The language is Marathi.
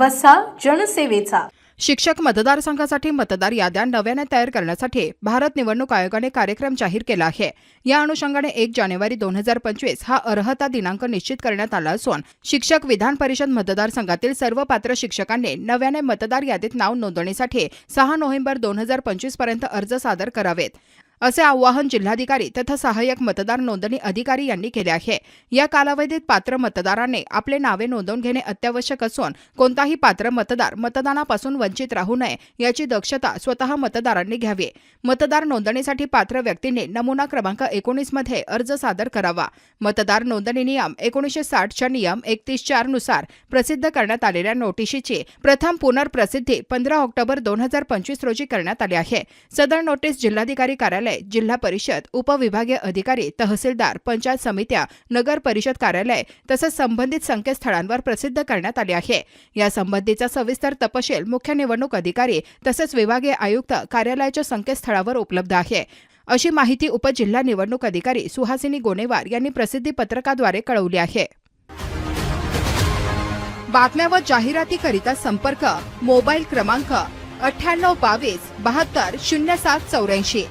वसा जनसेवेचा. शिक्षक मतदारसंघासाठी मतदार याद्या नव्याने तयार करण्यासाठी भारत निवडणूक आयोगाने कार्यक्रम जाहीर केला आहे. या अनुषंगाने एक जानेवारी दोन हजार पंचवीस हा अर्हता दिनांक निश्चित करण्यात आला असून शिक्षक विधान परिषद मतदारसंघातील सर्व पात्र शिक्षकांनी नव्याने मतदार यादीत नाव नोंदणीसाठी सहा नोव्हेंबर दोन हजार पंचवीसपर्यंत अर्ज सादर करावेत. असे आवाहन जिल्हाधिकारी तथा सहाय्यक मतदार नोंदणी अधिकारी यांनी केले आहे. या कालावधीत पात्र मतदाराने आपले नावे नोंदवून घेणे अत्यावश्यक असून कोणताही पात्र मतदार मतदानापासून वंचित राहू नये याची दक्षता स्वतः मतदारांनी घ्यावी. मतदार नोंदणीसाठी पात्र व्यक्तींनी नमुना क्रमांक एकोणीसमध्ये अर्ज सादर करावा. मतदार नोंदणी नियम एकोणीसशे साठच्या नियम एकतीस चारनुसार प्रसिद्ध करण्यात आलेल्या नोटिशीची प्रथम पुनर्प्रसिद्धी पंधरा ऑक्टोबर दोन हजार पंचवीस रोजी करण्यात आली आहे. सदर नोटीस जिल्हाधिकारी कार्यालय कार्यालय जिल्हा परिषद उपविभागीय अधिकारी तहसीलदार पंचायत समित्या नगर परिषद कार्यालय तसंच संबंधित संकेतस्थळांवर प्रसिद्ध करण्यात आले आहे. या संबंधीचा सविस्तर तपशील मुख्य निवडणूक अधिकारी तसंच विभागीय आयुक्त कार्यालयाच्या संकेतस्थळावर उपलब्ध आहे. अशी माहिती उपजिल्हा निवडणूक अधिकारी सुहासिनी गोनेवार यांनी प्रसिद्धी पत्रकाद्वारे कळवली आहे. बातम्या व जाहिरातीकरिता संपर्क मोबाईल क्रमांक अठ्ठ्याण्णव बावीस बहात्तर शून्य सात चौऱ्याऐंशी.